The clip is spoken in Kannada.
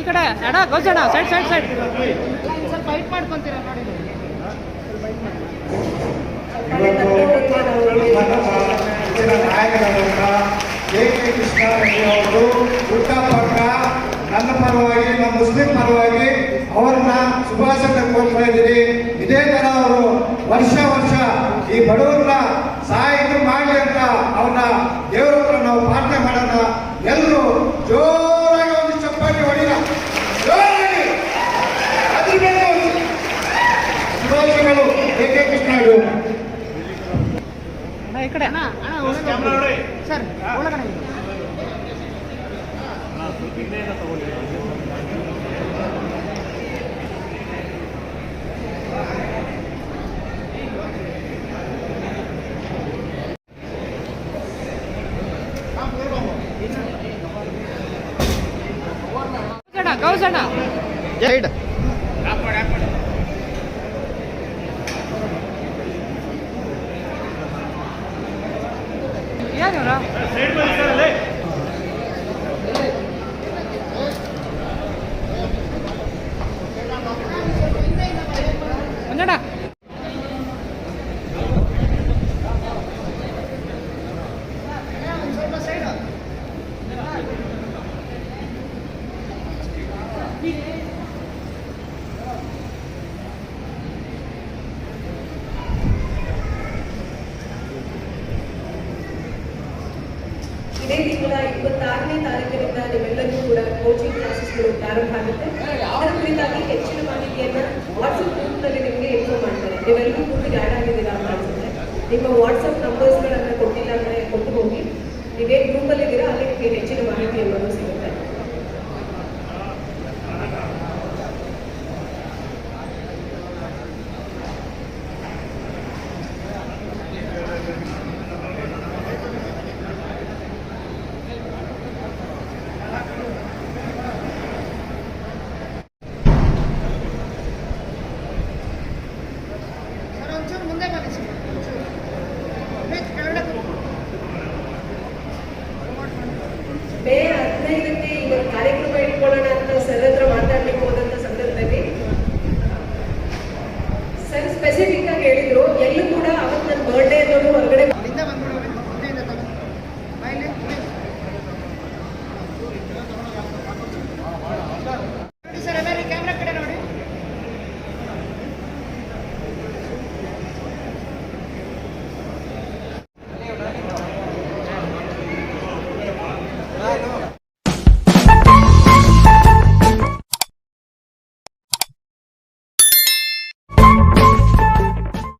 ಈ ಕಡೆ, ಎಡ ಗೋಸಣ ಸೈಡ್ ಸೈಡ್ ಸೈಡ್ ಸ್ವಲ್ಪ ಫೈಟ್ ಮಾಡ್ಕೊಂತೀರಾ ನೋಡಿ ಅವರು ಹುಟ್ಟಹಬ್ಬಕ್ಕ ನನ್ನ ಪರವಾಗಿ ನಮ್ಮ ಮುಸ್ಲಿಂ ಪರವಾಗಿ ಅವರನ್ನ ಶುಭಾಶಯ ಕೋರ್ತಾ ಇದ್ದೀರಿ ಇದೇ ತರ ಅವರು ವರ್ಷ ವರ್ಷ ಈ ಬಡವರನ್ನ ಸಹಾಯ ಮಾಡಲಿ ಅಂತ ಅವ್ರನ್ನ ದೇವರ ನಾವು ಶುಭಾಶಯಗಳು ಕೆ ಕೆ. ಅಣ್ಣ ಈ ಕಡೆ. ಅಣ್ಣ ಸರ್ ಒಳಗಡೆ ಗೌಸಣ್ಣ ಗೌಸಣ ಗೌಸಣ ಸೈಡ್ ಇದೇ ತಿಂಗಳ ಇಪ್ಪತ್ತಾರನೇ ತಾರೀಕಿನಿಂದ ನಿಮ್ಮೆಲ್ಲರಿಗೂ ಕೂಡ ಕೋಚಿಂಗ್ ಕ್ಲಾಸಸ್ಗಳು ಪ್ರಾರಂಭ ಆಗುತ್ತೆ. ಅದರ ಕುರಿತಾಗಿ ಹೆಚ್ಚಿನ ಮಾಹಿತಿಯನ್ನ ವಾಟ್ಸಪ್ ಗ್ರೂಪ್ನಲ್ಲಿ ನಿಮಗೆ ಇನ್ಫಾರ್ಮ್ ಮಾಡ್ತಾರೆ. ನೀವೆಲ್ಲರೂ ಕೂಡ ಆ್ಯಡ್ ಆಗಿದ್ದೀರಾ ಅಂತ ಅನ್ಸುತ್ತೆ. ನಿಮ್ಮ ವಾಟ್ಸಪ್ ನಂಬರ್ಸ್ಗಳನ್ನು ಕೊಟ್ಟಿಲ್ಲ ಅಂದ್ರೆ ಕೊಟ್ಟು ಹೋಗಿ. ನೀವೇ ಇದ್ದೀರಾ ಅಲ್ಲಿ ನಿಮಗೆ ಹೆಚ್ಚಿನ ಮಾಹಿತಿ ಅನ್ನೋದು ಸಿಗುತ್ತೆ ಎಲ್ಲಿ ಕೂಡ